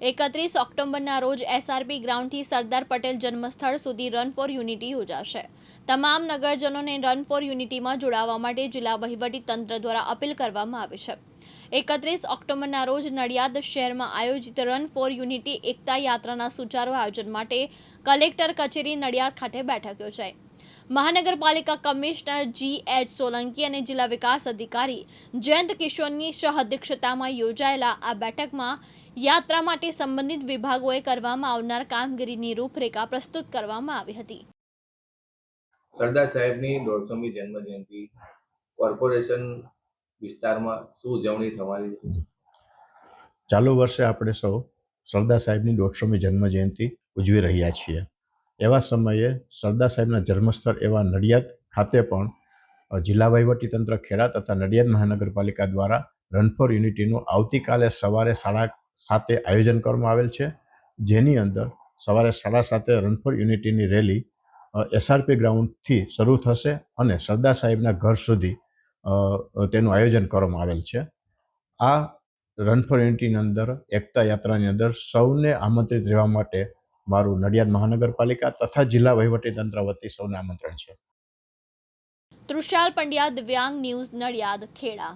એકત્રીસ ઓક્ટોબરના રોજ એસઆરપી ગ્રાઉન્ડથી સરદાર પટેલ જન્મસ્થળ સુધી રન ફોર યુનિટી યોજાશે. તમામ નગરજનોને રન ફોર યુનિટીમાં જોડાવા માટે જિલ્લા વહીવટી તંત્ર દ્વારા અપીલ કરવામાં આવી છે. એકત્રીસ ઓક્ટોબરના રોજ નડિયાદ શહેરમાં આયોજિત રન ફોર યુનિટી એકતા યાત્રાના સુચારુ આયોજન માટે કલેક્ટર કચેરી નડિયાદ ખાતે બેઠક યોજાઈ. મહાનગરપાલિકા કમિશનર જી એચ સોલંકી અને જિલ્લા વિકાસ અધિકારી જયંત કિશોરની સહઅધ્યક્ષતામાં યોજાયેલા આ બેઠકમાં યાત્રા માટે સંબંધિત વિભાગોએ કરવામાં આવનાર કામગીરીની રૂપરેખા પ્રસ્તુત કરવામાં આવી હતી. સરદાર સાહેબની દોઢસોમી જન્મજયંતિ કોર્પોરેશન વિસ્તારમાં શું ઉજવણી થવાની છે? ચાલુ વર્ષે આપણે સૌ સરદાર સાહેબની દોઢસોમી જન્મજયંતિ ઉજવી રહ્યા છીએ. એવા સમયે સરદાર સાહેબના જન્મસ્થળ એવા નડિયાદ ખાતે પણ જિલ્લા વહીવટીતંત્ર ખેડા તથા નડિયાદ મહાનગરપાલિકા દ્વારા રન ફોર યુનિટીનું આવતીકાલે સવારે સાડા સાતે આયોજન કરવામાં આવેલ છે. જેની અંદર સવારે સાડા સાતે રન ફોર યુનિટીની રેલી એસઆરપી ગ્રાઉન્ડથી શરૂ થશે અને સરદાર સાહેબના ઘર સુધી તેનું આયોજન કરવામાં આવેલ છે. આ રન ફોર યુનિટીની અંદર એકતા યાત્રાની અંદર સૌને આમંત્રિત રહેવા માટે મારું નડિયાદ મહાનગરપાલિકા તથા જિલ્લા વહીવટીતંત્ર વતી સૌને આમંત્રણ છે. તૃષાલ પંડ્યા, દિવ્યાંગ ન્યૂઝ, નડિયાદ, ખેડા.